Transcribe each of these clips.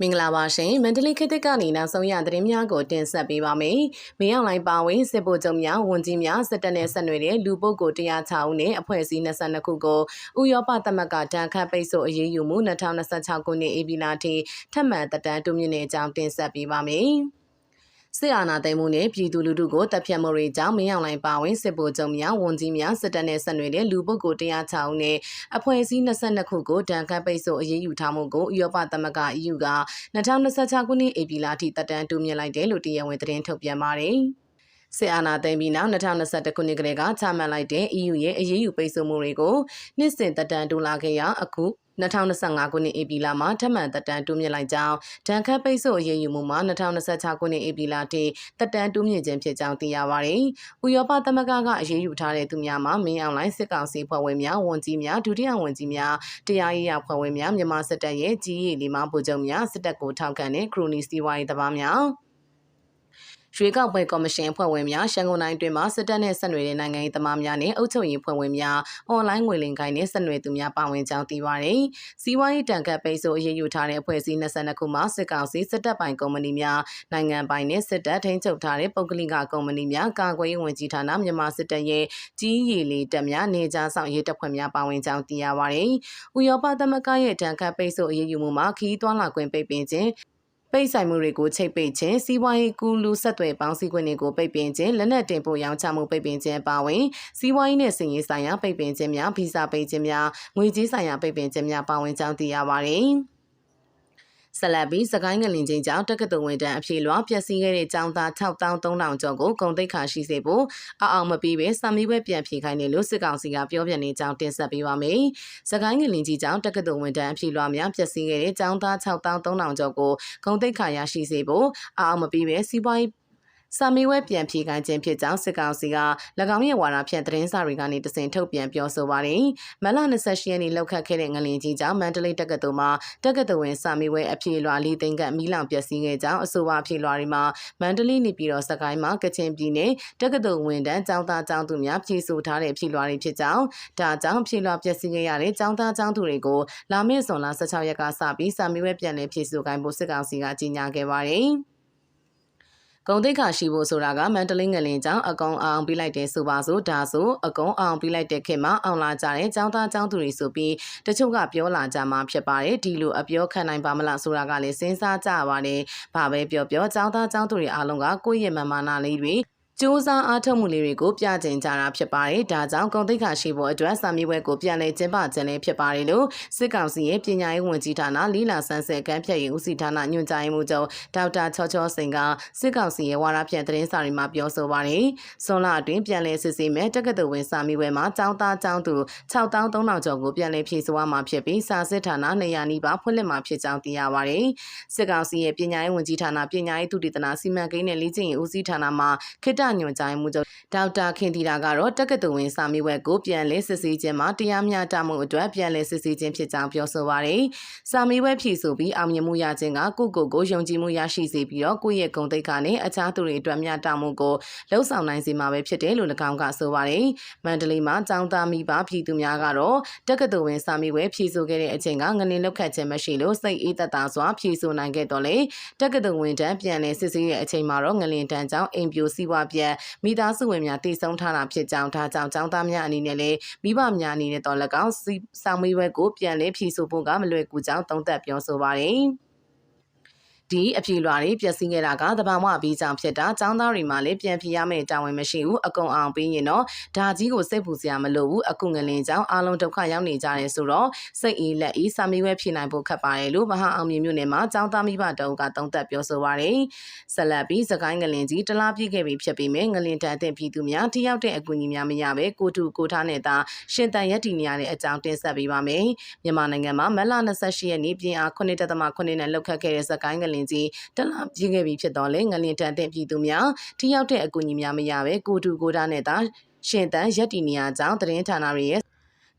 မင်္ဂလာပါရှင်မန္တလေးခေတ်သစ်ကနေနောက်ဆုံးရသတင်းများကိုတင်ဆက်ပေးပါမယ်။မင်းအောင်လိုင်းပါဝင်စစ်ဗိုလ်ချုပ်များဝန်ကြီးများစစ်တပ်နဲ့ဆက်နွယ်တဲ့လူပုဂ္ဂိုလ်106ဦးနဲ့အဖွဲ့အစည်း22ခုကိုဥရောပသမဂ္ဂတန်ခတ်ပိတ်ဆို့အရေးယူမှု2026ခုနှစ်ဧပြီလထိထပ်မံတက်တန်းတိုးမြင့်တဲ့အကြောင်းတင်ဆက်ပေးပါမယ်။ စစ်အာဏာသိမ်းမှုနဲ့ပြည်သူလူထုကိုတပ်ဖြတ်မှုတွေကြောင့်မင်းအောင်လှိုင်ပါဝင်စစ်ဗိုလ်ချုပ်များဝန်ကြီးများစစ်တပ်နဲ့ဆက်နွယ်တဲ့လူပုဂ္ဂိုလ်106ဦးနဲ့အဖွဲ့အစည်း22ခုကိုတန်ခတ်ပိတ်ဆို့အရေးယူထားမှုကိုဥရောပသမဂ္ဂ EU က2026ခုနှစ်ဧပြီလထိတပ်တန်းတိုးမြင့်လိုက်တယ်လို့တရားဝင်သတင်းထုတ်ပြန်ပါတယ်။ စစ်အာဏာသိမ်းပြီးနောက်2021ခုနှစ်ကလေးကချမှတ်လိုက်တဲ့ EU ရဲ့အရေးယူပိတ်ဆို့မှုတွေကိုနှစ်စဉ်တက်တန်းတိုးလာခဲ့ရာအခု2025ခုနှစ်ဧပြီလမှာထပ်မံတက်တန်းတိုးမြင့်လိုက်ကြောင်းဒဏ်ခတ်ပိတ်ဆို့အရေးယူမှုမှာ2026ခုနှစ်ဧပြီလထိတက်တန်းတိုးမြင့်ခြင်းဖြစ်ကြောင်းသိရပါတယ်။ဥရောပသမဂ္ဂကအရေးယူထားတဲ့သူများမှာမင်းအောင်လိုင်းစစ်ကောင်စီဖွဲ့ဝင်များဝန်ကြီးများဒုတိယဝန်ကြီးများတရားရေးရဖွဲ့ဝင်များမြန်မာစစ်တပ်ရဲ့ကြီးရီလီမာဗိုလ်ချုပ်များစစ်တပ်ကိုထောက်ခံတဲ့ခရိုနီစီဝိုင်းတပါးများ ရွေးကောက်ပွဲကော်မရှင်အဖွဲ့ဝင်များရှန်ကုန်တိုင်းတွင်မှစစ်တပ်နှင့်ဆက်နွယ်တဲ့နိုင်ငံရေးသမားများနှင့်အုပ်ချုပ်ရေးဖွဲ့ဝင်များအွန်လိုင်းငွေလိမ်ကိုင်းနှင့်ဆက်နွယ်သူများပါဝင်ကြောင်းသိပါရယ်။စီးပွားရေးတန်ခတ်ပိတ်ဆို့အရေးယူထားတဲ့အဖွဲ့အစည်း22ခုမှစစ်ကောင်စီစစ်တပ်ပိုင်ကုမ္ပဏီများနိုင်ငံပိုင်နှင့်စစ်တပ်ထိန်းချုပ်ထားတဲ့ပုဂ္ဂလိကကုမ္ပဏီများကာကွယ်ရေးဝန်ကြီးဌာနမြန်မာစစ်တပ်ရဲ့ကြီးရည်လေးတပ်များနေကြားဆောင်ရေးတပ်ဖွဲ့များပါဝင်ကြောင်းသိရပါရယ်။ဥရောပသမဂ္ဂရဲ့တန်ခတ်ပိတ်ဆို့အရေးယူမှုမှာခီးသွွာလာခွင့်ပိတ်ပင်ခြင်း ပိတ်ဆိုင်မှုတွေကိုချိတ်ပိတ်ခြင်းစီးပွားရေးကူးလူဆက်သွယ်ပေါင်းစည်းခွင့်တွေကိုပိတ်ပင်ခြင်းလက်နက်တင်ပို့ရောင်းချမှုပိတ်ပင်ခြင်းပါဝင်စီးပွားရေးနဲ့စင်ရေးဆိုင်ရာပိတ်ပင်ခြင်းများဗီဇပိတ်ခြင်းများငွေကြေးဆိုင်ရာပိတ်ပင်ခြင်းများပါဝင်ကြောင်းသိရပါတယ်။ ဆက်လက်ပြီးစကိုင်းငလင်ချင်းကြောင့်တက္ကသိုလ်ဝန်ထမ်းအဖြေလွှာပျက်စီးခဲ့တဲ့ကျောင်းသား6300ကျော်ကိုဂုံတိတ်ခါရှိစေဖို့အအောင်မပြီးပဲစာမီဝဲပြန်ဖြေခိုင်းတယ်လို့စစ်ကောင်စီကပြောပြနေကြောင်းတင်ဆက်ပေးပါမယ်။စကိုင်းငလင်ကြီးကြောင့်တက္ကသိုလ်ဝန်ထမ်းအဖြေလွှာများပျက်စီးခဲ့တဲ့ကျောင်းသား6300ကျော်ကိုဂုံတိတ်ခါရရှိစေဖို့အအောင်မပြီးပဲစီးပွားရေး စာမေးပွဲပြန်ဖြေခိုင်းခြင်းဖြစ်ကြောင်းစစ်ကောင်စီက၎င်းရဲ့ဝါဒဖြန့်သတင်းစာတွေကနေတစင်ထုတ်ပြန်ပြောဆိုပါတယ်။မလ28ရက်နေ့လောက်ခတ်ခဲ့တဲ့ငလင်ကြီးကြောင့်မန္တလေးတက္ကသိုလ်မှာတက္ကသိုလ်ဝင်စာမေးပွဲအဖြေလွှာလေးသိန်းကမီးလောင်ပျက်စီးခဲ့ကြောင်းအဆိုပါအဖြေလွှာတွေမှာမန္တလေးနေပြည်တော်စကိုင်းမှာကချင်ပြည်နယ်တက္ကသိုလ်ဝင်တန်းကျောင်းသားကျောင်းသူများဖြေဆိုထားတဲ့အဖြေလွှာတွေဖြစ်ကြောင်းဒါကြောင့်ဖြေလွှာပျက်စီးခဲ့ရတဲ့ကျောင်းသားကျောင်းသူတွေကိုလာမည့်ဇွန်လ16ရက်ကစပြီးစာမေးပွဲပြန်လည်ဖြေဆိုခိုင်းဖို့စစ်ကောင်စီကကြေညာခဲ့ပါတယ်။ ဂုံတိတ်ခါရှိဖို့ဆိုတာကမန္တလေးငလင်ကြောင့်အကောင်အောင်ပြီးလိုက်တယ်ဆိုပါစို့ဒါဆိုအကောင်အောင်ပြီးလိုက်တဲ့ခင်မှာအောင်လာကြတဲ့ចောင်းသားចောင်းသူတွေဆိုပြီးတချို့ကပြောလာကြမှာဖြစ်ပါတယ်ဒီလိုအပြောခံနိုင်ပါမလားဆိုတာကလည်းစဉ်းစားကြပါတယ်ဘာပဲပြောပြောចောင်းသားចောင်းသူတွေအားလုံးကကိုယ့်ရဲ့မမာနာလေးတွေ စူးစမ်းအားထုတ်မှုလေးတွေကိုပြကျင်ကြတာဖြစ်ပါတယ်။ဒါကြောင့်ဂုံတိတ်ခါရှိဖို့အတွက်စာမေးပွဲကိုပြန်လည်ကျင်းပခြင်းလည်းဖြစ်ပါတယ်လို့စစ်ကောင်စီရဲ့ပညာရေးဝန်ကြီးဌာနလီလာဆန်းဆဲကမ်းဖြတ်ရေးဦးစီးဌာနညွှန်ကြားရေးမှူးချုပ်ဒေါက်တာချောချောစိန်ကစစ်ကောင်စီရဲ့ဝါရဖြန့်သတင်းစာတွေမှာပြောဆိုပါတယ်။ဆွန်လာအတွင်းပြန်လည်စစ်ဆေးမဲ့တက္ကသိုလ်ဝင်စာမေးပွဲမှာចောင်းသားចောင်းသူ6300ကျော်ကိုပြန်လည်ဖြည့်ဆို့ရမှာဖြစ်ပြီးစာစစ်ဌာန200နီးပါးဖွင့်လှစ်မှာဖြစ်ကြောင်းသိရပါတယ်။စစ်ကောင်စီရဲ့ပညာရေးဝန်ကြီးဌာနပညာရေးသုတေသနစီမံကိန်းနဲ့လေ့ကျင့်ရေးဦးစီးဌာနမှခေတ္တညွှန်ကြားမှုချုပ်ဒေါက်တာခင်တီတာကတော့တက္ကသိုလ်ဝင်စာမေးပွဲကိုပြန်လည်စစ်ဆေးခြင်းမှာတရားမျှတမှုအတွက်ပြန်လည်စစ်ဆေးခြင်းဖြစ်ကြောင်းပြောဆိုပါရယ်စာမေးပွဲဖြည့်ဆိုပြီးအောင်မြင်မှုရခြင်းကကိုကိုကိုယုံကြည်မှုရရှိစေပြီးတော့ကိုယ့်ရဲ့ဂုဏ်သိက္ခာနဲ့အခြားသူတွေအတွက်မျှတမှုကိုလှုံ့ဆော်နိုင်စေမှာပဲဖြစ်တယ်လို့၎င်းကဆိုပါရယ်မန္တလေးမှာចောင်းသားမိဘပြည်သူများကတော့တက္ကသိုလ်ဝင်စာမေးပွဲဖြည့်ဆိုခဲ့တဲ့အချိန်ကငလင်လောက်ခတ်ခြင်းမရှိလို့စိတ်အေးသက်သာစွာဖြည့်ဆိုနိုင်ခဲ့တော့လေတက္ကသိုလ်ဝင်တန်းပြန်လည်စစ်ဆေးတဲ့အချိန်မှာတော့ငလင်တန်းကြောင့်အိမ်ပြိုစီးပွားပြက်မိသားစုဝင်များတည်ဆုံထားတာဖြစ်ကြောင်းဒါကြောင့်ចောင်းသားများအနေနဲ့လည်းမိဘများအနေနဲ့တော့၎င်းဆောင်မေးပွဲကိုပြန်လည်ဖြေဆိုဖို့ကမလွယ်ကူကြောင်းသုံးသပ်ပြောဆိုပါတယ်။ ဒီအပြေလွှာတွေပျက်စီးခဲ့တာကတဘာမှပြီးကြောင်ဖြစ်တာចောင်းသားတွေမှလည်းပြန်ပြရမယ့်တာဝန်မရှိဘူးအကုံအောင်ပြီးရင်တော့ဒါကြီးကိုစိတ်ပူစရာမလိုဘူးအခုငလင်ကြောင့်အားလုံးဒုက္ခရောက်နေကြတယ်ဆိုတော့စိတ်အေးလက်အေးစာမေးပွဲဖြေနိုင်ဖို့ခက်ပါတယ်လို့မဟာအောင်မြင်မြို့နယ်မှာចောင်းသားမိဘတုံးကသုံးသက်ပြောဆိုပါတယ်ဆက်လက်ပြီးစကိုင်းငလင်ကြီးတလားပြည့်ခဲ့ပြီဖြစ်ပြီးမြငလင်တန်တဲ့ပြည်သူများတယောက်တဲ့အကူအညီများမရပဲကိုတူကိုထားနဲ့သာရှင်တန်ရက်တီနေရတဲ့အကြောင်းတင်ဆက်ပေးပါမယ်မြန်မာနိုင်ငံမှာမလ28ရက်နေ့ပြင်အား9.9နဲ့လောက်ခတ်ခဲ့တဲ့စကိုင်းငလင်ရင်ကြီးတလပြင်းခဲ့ပြီဖြစ်တော့လေငလင်တန်တဲ့ပြည်သူများထိရောက်တဲ့အကူအညီများမရပဲကိုတူကိုတာနဲ့သာရှင်တန်ရက်တီနေရကြောင်းသတင်းဌာနတွေရဲ့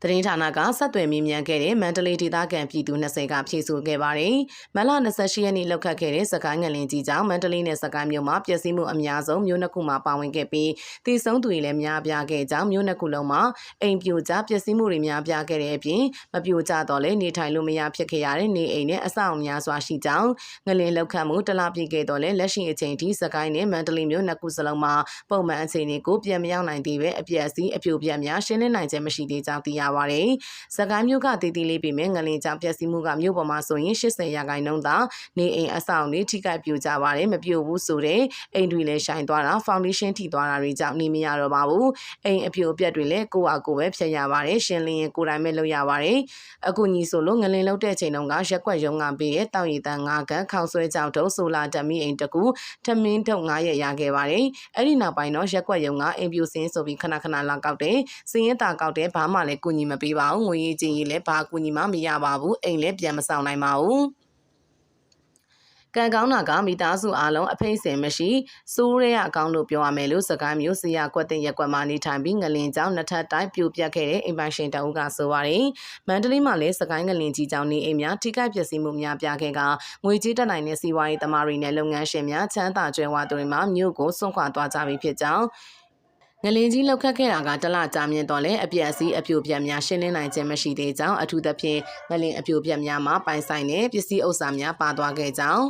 သတင်းဌာနကဆက်သွယ်မေးမြန်းခဲ့တဲ့မန္တလေးဒေသခံပြည်သူ20ကဖြေဆိုခဲ့ပါတယ်။မလ28ရက်နေ့လောက်ခတ်ခဲ့တဲ့စကိုင်းငလင်ကြီးကြောင့်မန္တလေးနဲ့စကိုင်းမြို့မှာပျက်စီးမှုအများဆုံးမြို့နှစ်ခုမှာပါဝင်ခဲ့ပြီးတည်ဆုံးသူတွေလည်းများပြားခဲ့ကြောင်းမြို့နှစ်ခုလုံးမှာအိမ်ပြိုကျပျက်စီးမှုတွေများပြားခဲ့တဲ့အပြင်မပြိုကျတော့လည်းနေထိုင်လို့မရဖြစ်ခဲ့ရတဲ့နေအိမ်နဲ့အဆောက်အုံများစွာရှိကြောင်းငလင်လောက်ခတ်မှုတလပြည့်ခဲ့တော့လည်းလက်ရှိအချိန်ထိစကိုင်းနဲ့မန္တလေးမြို့နှစ်ခုစလုံးမှာပုံမှန်အခြေအနေကိုပြန်မရောက်နိုင်သေးပဲအပျက်အစီးအပြိုပြက်များရှင်းလင်းနိုင်ခြင်းမရှိသေးကြောင်းသိရပါတယ်။စကိုင်းမြို့ကတည်တည်လေးပြီးမြငလင်ကြောင့်ပျက်စီးမှုကမြို့ပေါ်မှာဆိုရင်80ရာခိုင်နှုန်းသာနေအိမ်အဆောင်တွေထိခိုက်ပြိုကျပါတယ်မပြိုဘူးဆိုတဲ့အိမ်တွေလည်းရှိုင်သွားတာဖောင်ဒေးရှင်းထိသွားတာတွေကြောင့်နေမရတော့ပါဘူး။အိမ်အပြိုအပျက်တွေလည်းကိုယ့်အကိုပဲဖျက်ရပါတယ်ရှင်းလင်းရင်ကိုယ်တိုင်ပဲလုပ်ရပါတယ်။အခုညီဆိုလို့ငလင်လောက်တဲ့ချိန်တုန်းကရက်ွက်ရုံကပေးတဲ့တောင်ရည်တန်၅ကန်ခေါက်ဆွဲကြောင်တုံးဆိုလာဓမီအိမ်တကူထမင်းထုံ9ရက်ရခဲ့ပါတယ်။အဲ့ဒီနောက်ပိုင်းတော့ရက်ွက်ရုံကအိမ်ပြိုစင်းဆိုပြီးခဏခဏလာကောက်တယ်။စင်းရင်တာကောက်တယ်ဘာမှလည်းကူညီမပေးပါဘူး။ငွေရေးချင်းရေးလည်းဘာကူညီမှမရပါဘူး။အိမ်လည်းပြန်မဆောင်နိုင်ပါဘူး။ကံကောင်းတာကမိသားစုအားလုံးအဖိတ်စင်မရှိစိုးရဲအကောင်းလို့ပြောရမယ်လို့စကိုင်းမျိုးစီရကွက်တဲ့ရက်ကွက်မှာနေထိုင်ပြီးငလင်ကြောင့်နှစ်ထပ်တိုင်းပြိုပြတ်ခဲ့တဲ့အိမ်ပိုင်ရှင်တအုပ်ကဆိုပါတယ်။မန္တလေးမှာလည်းစကိုင်းငလင်ကြီးကြောင့်နေအိမ်များထိခိုက်ပျက်စီးမှုများပြားခဲ့ကငွေကြေးတက်နိုင်တဲ့စီးပွားရေးသမားတွေနဲ့လုပ်ငန်းရှင်များချမ်းသာကြွယ်ဝသူတွေမှမြို့ကိုစွန့်ခွာသွားကြပြီဖြစ်ကြောင်း ငလင်းကြီးလောက်ခတ်ခဲ့တာကတလကြာမြင့်တော့လဲအပြက်အစည်းအပြိုပြက်များရှင်းလင်းနိုင်ခြင်းမရှိသေးကြောင်းအထူးသဖြင့်ငလင်းအပြိုပြက်များမှာပိုင်ဆိုင်တဲ့ပစ္စည်းဥစ္စာများပါသွားခဲ့ကြောင်း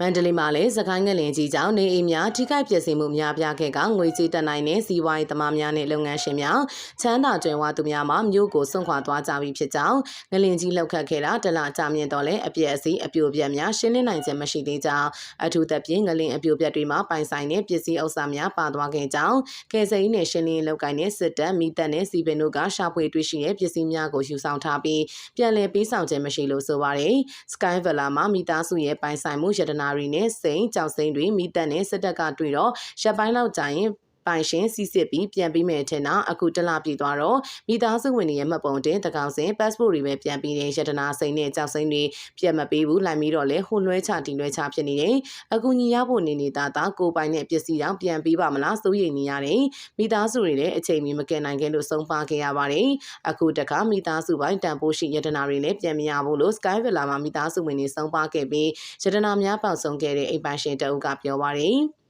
မန္တလေးမှာလည်းစကိုင်းငလင်ကြီးကြောင့်နေအိမ်များထိခိုက်ပျက်စီးမှုများပြားခဲ့ကငွေကြေးတက်နိုင်တဲ့စီးပွားရေးသမားများနဲ့လုပ်ငန်းရှင်များချမ်းသာကြွယ်ဝသူများမှမြို့ကိုစွန့်ခွာသွားကြပြီဖြစ်ကြောင်းငလင်ကြီးလောက်ခတ်ခဲ့တာတလကြာမြင့်တော့လဲအပြည့်အစည်းအပြိုပြက်များရှင်းလင်းနိုင်ခြင်းမရှိသေးကြောင်းအထူးသဖြင့်ငလင်အပြိုပြက်တွေမှာပိုင်ဆိုင်တဲ့ပစ္စည်းဥစ္စာများပါသွားခဲ့ကြောင်းကယ်ဆယ်ရေးနဲ့ရှင်းလင်းလောက်ကိုင်းတဲ့စစ်တပ်မိတပ်နဲ့စီပင်တို့ကရှာဖွေတွေ့ရှိတဲ့ပစ္စည်းများကိုယူဆောင်ထားပြီးပြန်လည်ပေးဆောင်ခြင်းမရှိလို့ဆိုပါတယ် Sky Villa မှာမိသားစုရဲ့ပိုင်ဆိုင်မှုယတနာတွေနဲ့စိန်ကြောက်စိန်တွေမိသက်နဲ့စစ်တပ်ကတွေ့တော့ရပ်ပိုင်းလောက်ကြာရင် ပိုင်ရှင်စီစစ်ပြီးပြန်ပြီးမယ်ထင်တာအခုတလပြည့်သွားတော့မိသားစုဝင်တွေရဲ့မှတ်ပုံတင်တကောင်စင် passport တွေပဲပြန်ပြီးတဲ့ရတနာစိန်နဲ့ကြောက်စိန်တွေပြန်မပေးဘူးလိုက်ပြီးတော့လဲဟိုလွှဲချတင်လွှဲချဖြစ်နေတယ်အခုညီရဖို့နေနေတာတာကိုပိုင်နဲ့ပစ္စည်းတောင်ပြန်ပေးပါမလားစိုးရိမ်နေရတယ်မိသားစုတွေလည်းအချိန်မီမကယ်နိုင်ခဲ့လို့ဆုံးပါခဲ့ရပါတယ်အခုတခါမိသားစုပိုင်းတန်ဖိုးရှိရတနာတွေလည်းပြန်မရဘူးလို့ Sky Villa မှာမိသားစုဝင်တွေဆုံးပါခဲ့ပြီးရတနာများပေါက်ဆုံးခဲ့တဲ့အိမ်ပိုင်ရှင်တအုပ်ကပြောပါတယ်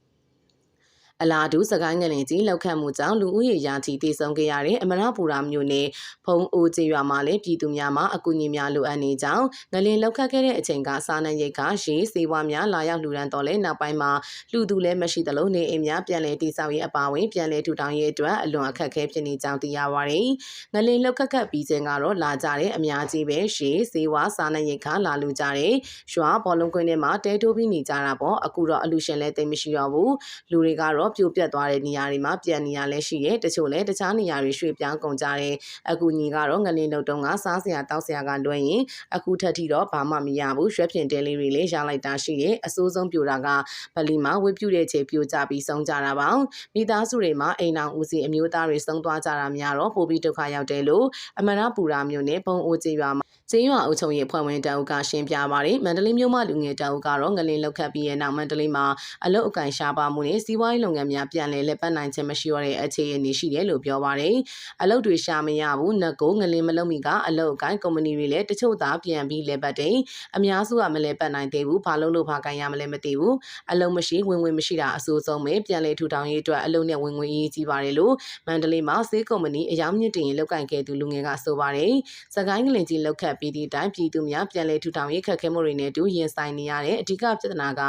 အလားတူစကိုင်းငလင်ကြီးလောက်ခတ်မှုကြောင့်လူဦးရေရာချီတည်ဆုံခဲ့ရတဲ့အမရပူရာမြို့နယ်ဖုံအိုကျေးရွာမှာလည်းပြည်သူများမှအကူအညီများလိုအပ်နေကြောင်းငလင်လောက်ခတ်ခဲ့တဲ့အချိန်ကစားနပ်ရိက္ခာရေစေဝါများလာရောက်လှူဒန်းတော်လဲနောက်ပိုင်းမှာလူသူလည်းမရှိသလိုနေအိမ်များပြန်လည်တည်ဆောက်ရေးအပါအဝင်ပြန်လည်ထူထောင်ရေးအတွက်အလွန်အခက်အခဲဖြစ်နေကြောင်းသိရပါတယ်။ငလင်လောက်ခတ်ခတ်ပြီးခြင်းကတော့လာကြတဲ့အများကြီးပဲရေစေဝါစားနပ်ရိက္ခာလာလူကြတဲ့ရွာဘောလုံးကွင်းထဲမှာတဲတိုးပြီးနေကြတာပေါ့အခုတော့အလူရှင်လည်းတိတ်မရှိတော့ဘူးလူတွေကတော့ပြိုပြတ်သွားတဲ့နေရာတွေမှာပြန်နေရလဲရှိရဲတချို့လည်းတခြားနေရာတွေရွှေ့ပြောင်းကုန်ကြတယ်အခုညီကတော့ငလင်းတို့တုံးကစားစရာတောက်စရာကလွှဲရင်အခုထက်ထိတော့ဘာမှမရဘူးရွှဲဖြင်တဲလေးတွေလည်းရလိုက်တာရှိတယ်အစိုးဆုံးပြိုတာကဗလီမှာဝေပြူတဲ့ခြေပြိုကြပြီးဆုံးကြတာပါမိသားစုတွေမှာအိမ်အောင်ဦးစီအမျိုးသားတွေဆုံးသွားကြတာများတော့ပိုပြီးဒုက္ခရောက်တယ်လို့အမရပူရာမျိုးနဲ့ဘုံအိုကျေးရွာမှာကျေးရွာအုပ်ချုပ်ရေးအဖွဲ့ဝင်တအုပ်ကရှင်းပြပါတယ်မန္တလေးမြို့မှာလူငယ်တအုပ်ကတော့ငလင်းလောက်ခတ်ပြီးရဲ့နောက်မန္တလေးမှာအလုတ်အကန်ရှားပါမှုနဲ့စီးပွားရေးလုပ်ငန်းများပြန်လည်လက်ပတ်နိုင်ခြင်းမရှိရတဲ့အခြေအနေရှိတယ်လို့ပြောပါတယ်အလုတ်တွေရှာမရဘူးငကိုငလင်းမလုံးမီကအလုတ်အကန်ကုမ္ပဏီတွေလည်းတချို့သာပြန်ပြီးလက်ပတ်တယ်အများစုကမလဲပတ်နိုင်သေးဘူးဘာလို့လို့ဘာကန်ရမလဲမသိဘူးအလုတ်မရှိဝင်ဝင်မရှိတာအဆိုးဆုံးပဲပြန်လည်ထူထောင်ရေးအတွက်အလုတ်နဲ့ဝင်ဝင်ရေးကြီးပါတယ်လို့မန္တလေးမှာစေးကုမ္ပဏီအယောင်မြင့်တင်ရင်လောက်ကင်ခဲ့သူလူငယ်ကဆိုပါတယ်စကိုင်းကလင်ကြီးလောက်ခတ်ပြီးဒီတိုင်းပြည်သူများပြန်လည်ထူထောင်ရေးခက်ခဲမှုတွေနဲ့တူရင်ဆိုင်နေရတဲ့အဓိကပြဿနာက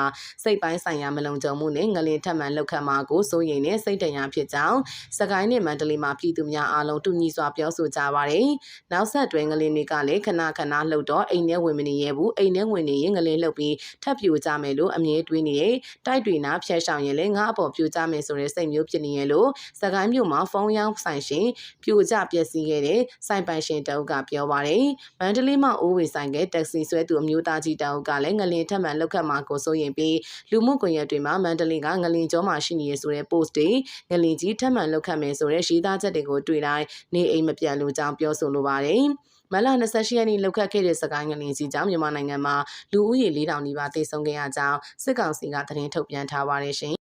စိတ်ပိုင်းဆိုင်ရာမလုံခြုံမှုနဲ့ငလင်ထက်မှန်လောက်ခတ်မှာကိုစိုးရိမ်နဲ့စိတ်တရာဖြစ်ကြောင်းစကိုင်းနဲ့မန္တလေးမှာပြည်သူများအားလုံးတူညီစွာပြောဆိုကြပါတယ်။နောက်ဆက်တွဲငလင်တွေကလည်းခဏခဏလှုပ်တော့အိမ်ထဲဝင်မနေရဘူးအိမ်ထဲဝင်နေရင်ငလင်လှုပ်ပြီးထပ်ပြိုကြမယ်လို့အမြဲတွေးနေတယ်။တိုက်တွေနာဖျက်ဆောင်ရင်လည်းငါအပေါ်ပြိုကြမယ်ဆိုတဲ့စိတ်မျိုးဖြစ်နေရလို့စကိုင်းမြို့မှာဖုန်းရောင်းဆိုင်ရှင်ပြိုကြပျက်စီးခဲ့တဲ့စိုင်ပိုင်ရှင်တအုပ်ကပြောပါတယ်။မန္တလေးမှာအိုးဝေဆိုင်ကတက်ဆီဆွဲသူအမျိုးသားကြီးတအုပ်ကလည်းငလင်ထက်မှန်လောက်ခတ်မှာကိုစိုးရင်ပြီးလူမှုကွန်ရက်တွေမှာမန္တလေးကငလင်ကျောမှာရှိနေရဆိုတဲ့ post တွေငလင်ကြီးထက်မှန်လောက်ခတ်မယ်ဆိုတဲ့ရေးသားချက်တွေကိုတွေ့တိုင်းနေအိမ်မပြန်လို့ကြောင်းပြောဆိုလိုပါတယ်မလ28ရက်နေ့လောက်ခတ်ခဲ့တဲ့စကိုင်းငလင်စီကြောင့်မြန်မာနိုင်ငံမှာလူဦးရေ4000နီးပါးသေဆုံးခဲ့ရကြောင်းစစ်ကောင်စီကသတင်းထုတ်ပြန်ထားပါတယ်ရှင်